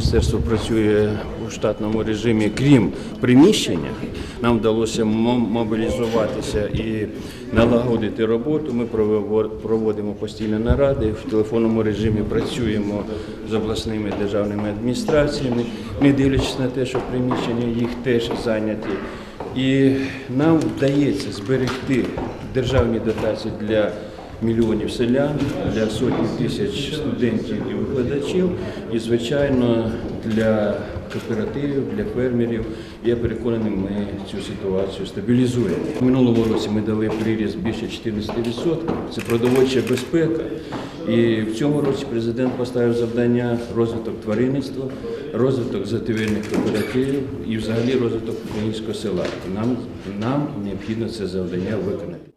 міністерство працює у штатному режимі, крім приміщення. Нам вдалося мо- мобілізуватися і налагодити роботу. Ми проводимо постійні наради в телефонному режимі. Працюємо з обласними державними адміністраціями, не дивлячись на те, що приміщення їх теж зайняті. І нам вдається зберегти державні дотації для мільйонів селян, для сотень тисяч студентів і викладачів, і, звичайно, для кооперативів, для фермерів. Я переконаний, ми цю ситуацію стабілізуємо. В минулому році ми дали приріст більше 14%. Це продовольча безпека. І в цьому році президент поставив завдання розвиток тваринництва, розвиток зативильних кооперативів і взагалі розвиток українського села. Нам, нам необхідно це завдання виконати.